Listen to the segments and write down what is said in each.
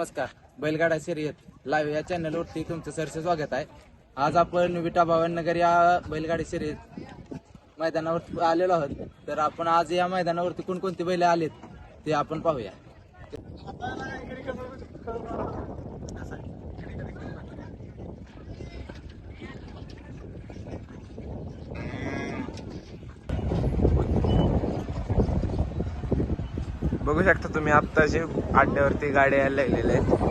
नमस्कार. बैलगाडा शर्यत लाईव्ह या चॅनलवरती तुमचं सरसे स्वागत आहे. आज आपण विटा नगर या बैलगाडी शर्यत मैदानावर आलेलो आहोत. तर आपण आज या मैदानावरती कोणकोणती बैल आलेत ते आपण पाहूया. बघू शकता तुम्ही आत्ताचे अड्ड्यावरती गाड्या यायला लागलेल्या आहेत.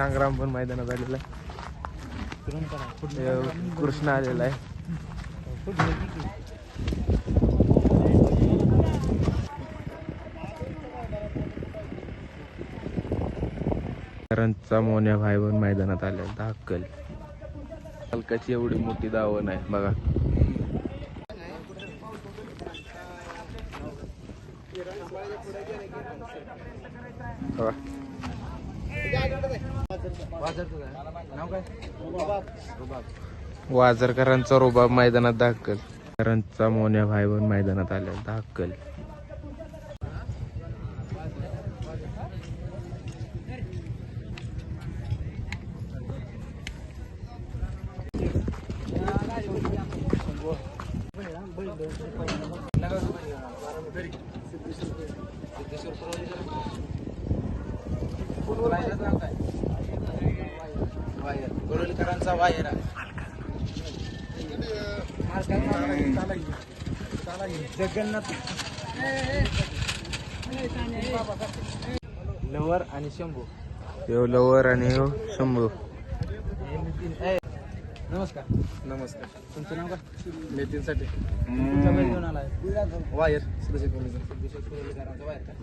संग्राम पण मैदानात आलेला आहे. कृष्ण आलेला आहे. करंजचा मोन्या भाई पण मैदानात आल्या धाकल. हलकाची एवढी मोठी दावण आहे बघा. वाजरकरांचा रोबाब मैदानात दाखल करंजचा मोन्या भाई पण मैदानात आल्या धाकल वायरचं नाव काय? वायर गोरेलकरांचा वायर. आहे. जगन्नाथ. लवर आणि शंभू. यो लवर आणि यो शंभू. नमस्कार. नमस्कार. तुमचं नाव काय? नितीनसाठी तुमचा बैल घेऊन आलाय? वायर. सुरेश गोरेलकरांचा वायर काय?